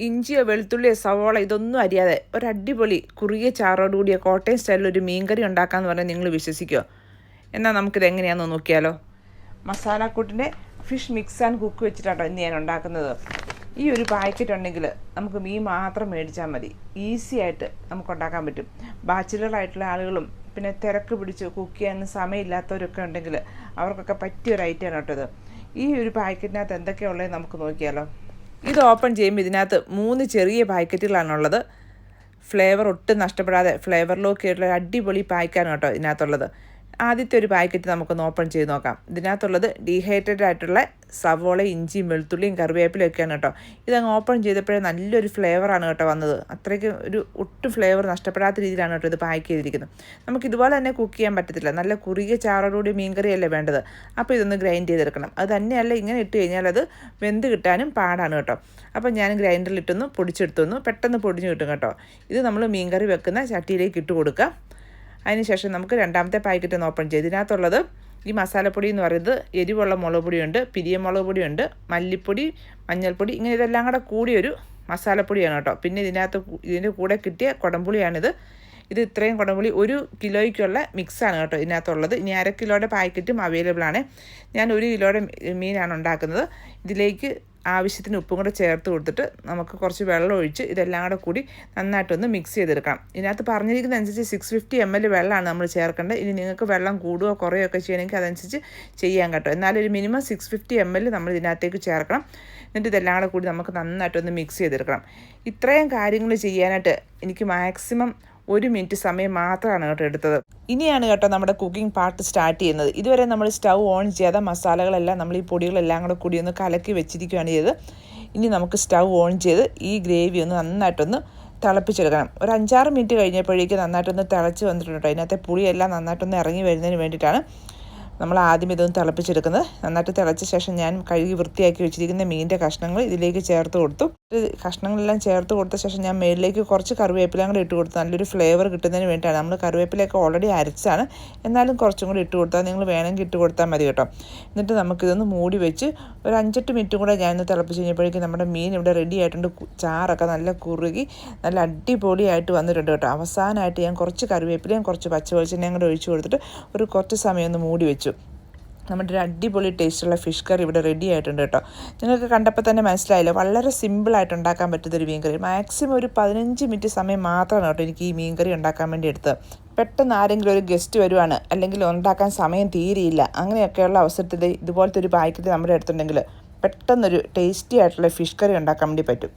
ഇഞ്ചിയോ വെളുത്തുള്ളിയോ സവോള ഇതൊന്നും അറിയാതെ ഒരു അടിപൊളി കുറുകിയ ചാറോടുകൂടിയ കോട്ടയം സ്റ്റൈലിൽ ഒരു മീൻകറി ഉണ്ടാക്കാമെന്ന് പറഞ്ഞാൽ നിങ്ങൾ വിശ്വസിക്കുമോ എന്നാൽ നമുക്കിത് എങ്ങനെയാണെന്ന് നോക്കിയാലോ? മസാലക്കൂട്ടിന്റെ ഫിഷ് മിക്സ് ആൻഡ് കുക്ക് വെച്ചിട്ടാണ് ഇന്ന് ഞാൻ ഉണ്ടാക്കുന്നത്. ഈ ഒരു പാക്കറ്റ് ഉണ്ടെങ്കിൽ നമുക്ക് മീൻ മാത്രം മേടിച്ചാൽ മതി. ഈസി ആയിട്ട് നമുക്ക് ഉണ്ടാക്കാൻ പറ്റും. ബാച്ചിലറായിട്ടുള്ള ആളുകളും പിന്നെ തിരക്ക് പിടിച്ച് കുക്ക് ചെയ്യാൻ സമയമില്ലാത്തവരൊക്കെ ഉണ്ടെങ്കിൽ അവർക്കൊക്കെ പറ്റിയ ഒരു ഐറ്റമാണ് കേട്ടോ ഈ ഒരു പാക്കറ്റിനകത്ത് എന്തൊക്കെയുള്ളത് നമുക്ക് നോക്കിയാലോ? ഇത് ഓപ്പൺ ചെയ്യുമ്പോൾ ഇതിനകത്ത് മൂന്ന് ചെറിയ പാക്കറ്റുകളാണുള്ളത്. ഫ്ലേവർ ഒട്ടും നഷ്ടപ്പെടാതെ ഫ്ലേവറിലൊക്കെ ആയിട്ടുള്ള അടിപൊളി പായ്ക്കാണ് കേട്ടോ ഇതിനകത്തുള്ളത്. ആദ്യത്തെ ഒരു പാക്കറ്റ് നമുക്കൊന്ന് ഓപ്പൺ ചെയ്ത് നോക്കാം. ഇതിനകത്തുള്ളത് ഡീഹൈഡ്രേറ്റഡ് ആയിട്ടുള്ള സവോള ഇഞ്ചിയും വെളുത്തുള്ളിയും കറിവേപ്പിലും ഒക്കെയാണ് കേട്ടോ. ഇതങ്ങ് ഓപ്പൺ ചെയ്തപ്പോഴേ നല്ലൊരു ഫ്ലേവറാണ് കേട്ടോ വന്നത്. അത്രയ്ക്ക് ഒരു ഒട്ടും ഫ്ലേവർ നഷ്ടപ്പെടാത്ത രീതിയിലാണ് കേട്ടോ ഇത് പാക്ക് ചെയ്തിരിക്കുന്നത്. നമുക്ക് ഇതുപോലെ തന്നെ കുക്ക് ചെയ്യാൻ പറ്റത്തില്ല. നല്ല കുറുകിയ ചാറോടുകൂടി മീൻകറിയല്ലേ വേണ്ടത്? അപ്പോൾ ഇതൊന്ന് ഗ്രൈൻഡ് ചെയ്തെടുക്കണം. അത് തന്നെയല്ല ഇങ്ങനെ ഇട്ട് കഴിഞ്ഞാൽ അത് വെന്ത് കിട്ടാനും പാടാണ് കേട്ടോ. അപ്പോൾ ഞാൻ ഗ്രൈൻഡറിൽ ഇട്ടൊന്ന് പൊടിച്ചെടുത്തൊന്ന് പെട്ടെന്ന് പൊടിഞ്ഞ് കിട്ടും കേട്ടോ. ഇത് നമ്മൾ മീൻ കറി വെക്കുന്ന ചട്ടിയിലേക്ക് ഇട്ട് കൊടുക്കാം. അതിനുശേഷം നമുക്ക് രണ്ടാമത്തെ പാക്കറ്റ് ഒന്ന് ഓപ്പൺ ചെയ്ത് ഇതിനകത്തുള്ളത് ഈ മസാലപ്പൊടി എന്ന് പറയുന്നത് എരിവുള്ള മുളക് പൊടിയുണ്ട് പിരിയ മുളക് പൊടിയുണ്ട് മല്ലിപ്പൊടി മഞ്ഞൾപ്പൊടി ഇങ്ങനെ ഇതെല്ലാം കൂടെ കൂടിയൊരു മസാലപ്പൊടിയാണ് കേട്ടോ. പിന്നെ ഇതിനകത്ത് ഇതിന്റെ കൂടെ കിട്ടിയ കുടംപുളിയാണിത്. ഇത് ഇത്രയും കുടംപുളി ഒരു കിലോയ്ക്കുള്ള മിക്സാണ് കേട്ടോ ഇതിനകത്തുള്ളത്. ഇനി അര കിലോയുടെ പാക്കറ്റും അവൈലബിൾ ആണ്. ഞാൻ ഒരു കിലോയുടെ മീനാണ് ഉണ്ടാക്കുന്നത്. ഇതിലേക്ക് ആവശ്യത്തിന് ഉപ്പും കൂടെ ചേർത്ത് കൊടുത്തിട്ട് നമുക്ക് കുറച്ച് വെള്ളം ഒഴിച്ച് ഇതെല്ലാം കൂടെ കൂടി നന്നായിട്ടൊന്ന് മിക്സ് ചെയ്തെടുക്കണം. ഇതിനകത്ത് പറഞ്ഞിരിക്കുന്ന അനുസരിച്ച് സിക്സ് ഫിഫ്റ്റി എം എൽ വെള്ളമാണ് നമ്മൾ ചേർക്കേണ്ടത്. ഇനി നിങ്ങൾക്ക് വെള്ളം കൂടുകയോ കുറയോ ഒക്കെ ചെയ്യണമെങ്കിൽ അതനുസരിച്ച് ചെയ്യാൻ കേട്ടോ. എന്നാലും ഒരു minimum six fifty M L നമ്മൾ ഇതിനകത്തേക്ക് ചേർക്കണം. എന്നിട്ട് ഇതെല്ലാം കൂടെ കൂടി നമുക്ക് നന്നായിട്ടൊന്ന് മിക്സ് ചെയ്തെടുക്കണം. ഇത്രയും കാര്യങ്ങൾ ചെയ്യാനായിട്ട് എനിക്ക് മാക്സിമം ഒരു മിനിറ്റ് സമയം മാത്രമാണ് കേട്ടോ എടുത്തത്. ഇനിയാണ് കേട്ടോ നമ്മുടെ കുക്കിംഗ് പാർട്ട് സ്റ്റാർട്ട് ചെയ്യുന്നത്. ഇതുവരെ നമ്മൾ സ്റ്റൗ ഓൺ ചെയ്യാതെ മസാലകളെല്ലാം നമ്മൾ ഈ പൊടികളെല്ലാം കൂടെ കൂടി ഒന്ന് കലക്കി വെച്ചിരിക്കുകയാണ് ചെയ്ത് ഇനി നമുക്ക് സ്റ്റൗ ഓൺ ചെയ്ത് ഈ ഗ്രേവി ഒന്ന് നന്നായിട്ടൊന്ന് തിളപ്പിച്ചെടുക്കണം. ഒരു അഞ്ചാറ് മിനിറ്റ് കഴിഞ്ഞപ്പോഴേക്കും നന്നായിട്ടൊന്ന് തിളച്ച് വന്നിട്ടുണ്ട് കേട്ടോ. അതിനകത്തെ പുളിയെല്ലാം നന്നായിട്ടൊന്ന് ഇറങ്ങി വരുന്നതിന് വേണ്ടിയിട്ടാണ്. നമ്മൾ ആദ്യം ഇതൊന്ന് തിളപ്പിച്ചെടുക്കുന്നത്. നന്നായിട്ട് തിളച്ച ശേഷം ഞാൻ കഴുകി വൃത്തിയാക്കി വെച്ചിരിക്കുന്ന മീനിന്റെ കഷ്ണങ്ങൾ ഇതിലേക്ക് ചേർത്ത് കൊടുത്തു. കഷ്ണങ്ങളെല്ലാം ചേർത്ത് കൊടുത്ത ശേഷം ഞാൻ മേളിലേക്ക് കുറച്ച് കറിവേപ്പിലയും കൂടി ഇട്ട് കൊടുത്തു. നല്ലൊരു ഫ്ലേവർ കിട്ടുന്നതിന് വേണ്ടിയിട്ടാണ്. നമ്മൾ കറിവേപ്പിലയൊക്കെ ഓൾറെഡി അരച്ചാണ് എന്നാലും കുറച്ചും കൂടി ഇട്ട് കൊടുത്താൽ നിങ്ങൾ വേണമെങ്കിൽ ഇട്ട് കൊടുത്താൽ മതി കേട്ടോ. എന്നിട്ട് നമുക്കിതൊന്ന് മൂടി വെച്ച് ഒരു അഞ്ചെട്ട് മിനിറ്റ് കൂടെ ഞാനൊന്ന് തിളപ്പിച്ച് കഴിഞ്ഞപ്പോഴേക്കും നമ്മുടെ മീൻ ഇവിടെ റെഡി ആയിട്ടുണ്ട്. ചാറൊക്കെ നല്ല കുറുകി നല്ല അടിപൊളിയായിട്ട് വന്നിട്ടുണ്ട് കേട്ടോ. അവസാനമായിട്ട് ഞാൻ കുറച്ച് കറിവേപ്പിലയും കുറച്ച് പച്ചവെളിച്ചെണ്ണയും കൂടെ ഒഴിച്ച് കൊടുത്തിട്ട് ഒരു കുറച്ച് സമയം ഒന്ന് മൂടി വെച്ചു. നമ്മുടെ ഒരു അടിപൊളി ടേസ്റ്റുള്ള ഫിഷ് കറി ഇവിടെ റെഡി ആയിട്ടുണ്ട് കേട്ടോ. നിങ്ങൾക്ക് കണ്ടപ്പോൾ തന്നെ മനസ്സിലായില്ല വളരെ സിമ്പിളായിട്ട് ഉണ്ടാക്കാൻ പറ്റുന്നൊരു മീൻ കറി. മാക്സിമം ഒരു പതിനഞ്ച് മിനിറ്റ് സമയം മാത്രമാണ് കേട്ടോ എനിക്ക് ഈ മീൻ കറി ഉണ്ടാക്കാൻ വേണ്ടി എടുത്തത്. പെട്ടെന്ന് ആരെങ്കിലും ഒരു ഗസ്റ്റ് വരുവാണ് അല്ലെങ്കിൽ ഉണ്ടാക്കാൻ സമയം തീരെയില്ല അങ്ങനെയൊക്കെയുള്ള അവസരത്തിൽ ഇതുപോലത്തെ ഒരു പാക്കറ്റ് നമ്മുടെ അടുത്തുണ്ടെങ്കിൽ പെട്ടെന്നൊരു ടേസ്റ്റി ആയിട്ടുള്ള ഫിഷ് കറി ഉണ്ടാക്കാൻ വേണ്ടി പറ്റും.